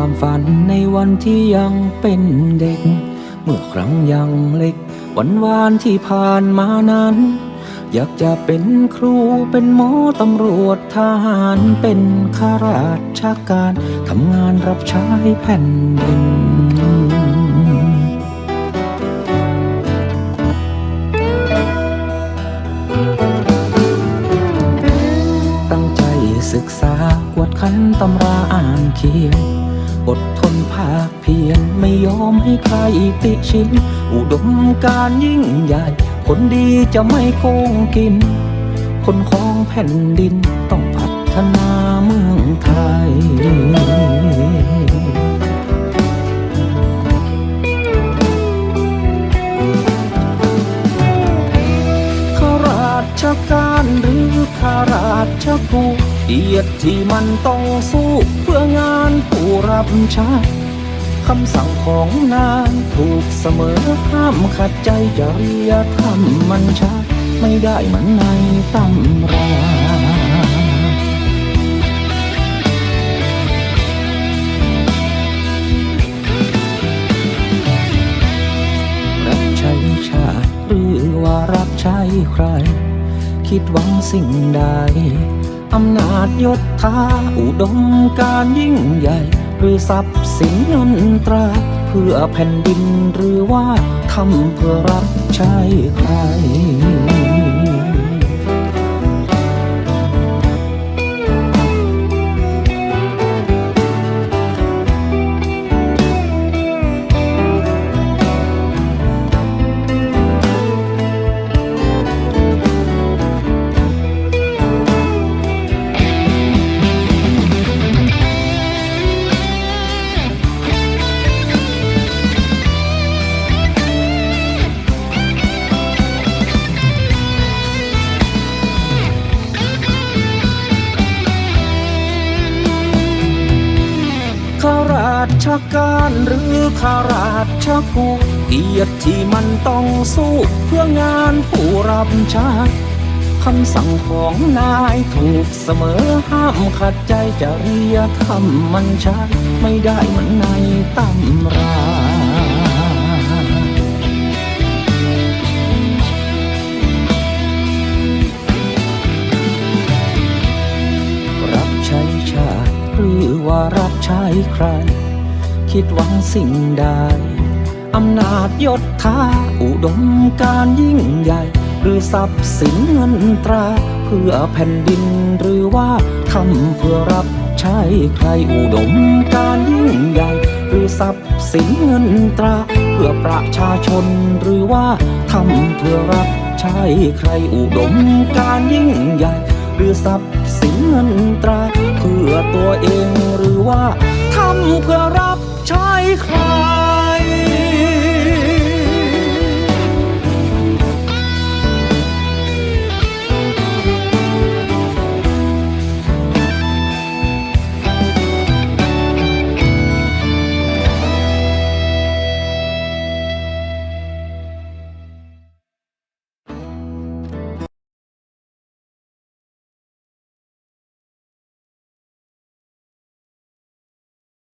ความฝันในวันที่ยังเป็นเด็ก เมื่อครั้งยังเล็ก วันวานที่ผ่านมานั้น อยากจะเป็นครูเป็นหมอตำรวจทหารเป็นข้าราชการทำงานรับใช้แผ่นดินตั้งใจศึกษากวดขันตำราอ่านเขียน อดทนภาคเพียรไม่ยอมให้ใครติชิน อุดมการยิ่งใหญ่ คนดีจะไม่โกงกิน คนของแผ่นดินต้องพัฒนาเมืองไทย ราชกูเกียรติที่มันต้องสู้เพื่องานผู้รับใช้คำสั่งของนายถูกเสมอห้ามขัดใจจริยธรรมมันช้ไม่ได้เหมันในตำรารับใช้ชาติหรือว่ารับใช้ใคร คิดหวังสิ่งใด อำนาจยศถาอุดมการยิ่งใหญ่ หรือทรัพย์สินเงินตรา เพื่อแผ่นดินหรือว่าทำเพื่อรับใช้ใคร การหรือข้าราชกูเกียรติที่มันต้องสู้เพื่องานผู้รับใช้คำสั่งของนายถูกเสมอห้ามขัดใจจริยธรรมมันใช้ไม่ได้เหมือนในตำรารับใช้ชาติหรือว่ารับใช้ใคร คิดหวังสิ่งใด อำนาจยศถาอุดมการยิ่งใหญ่ หรือทรัพย์สินเงินตรา เพื่อแผ่นดินหรือว่าทำเพื่อรับใช้ใครอุดมการยิ่งใหญ่ หรือทรัพย์สินเงินตรา เพื่อประชาชนหรือว่าทำเพื่อรับใช้ใครอุดมการยิ่งใหญ่หรือทรัพย์สินเงินตรา เพื่อตัวเองหรือว่าทำเพื่อรับ ใช้ใคร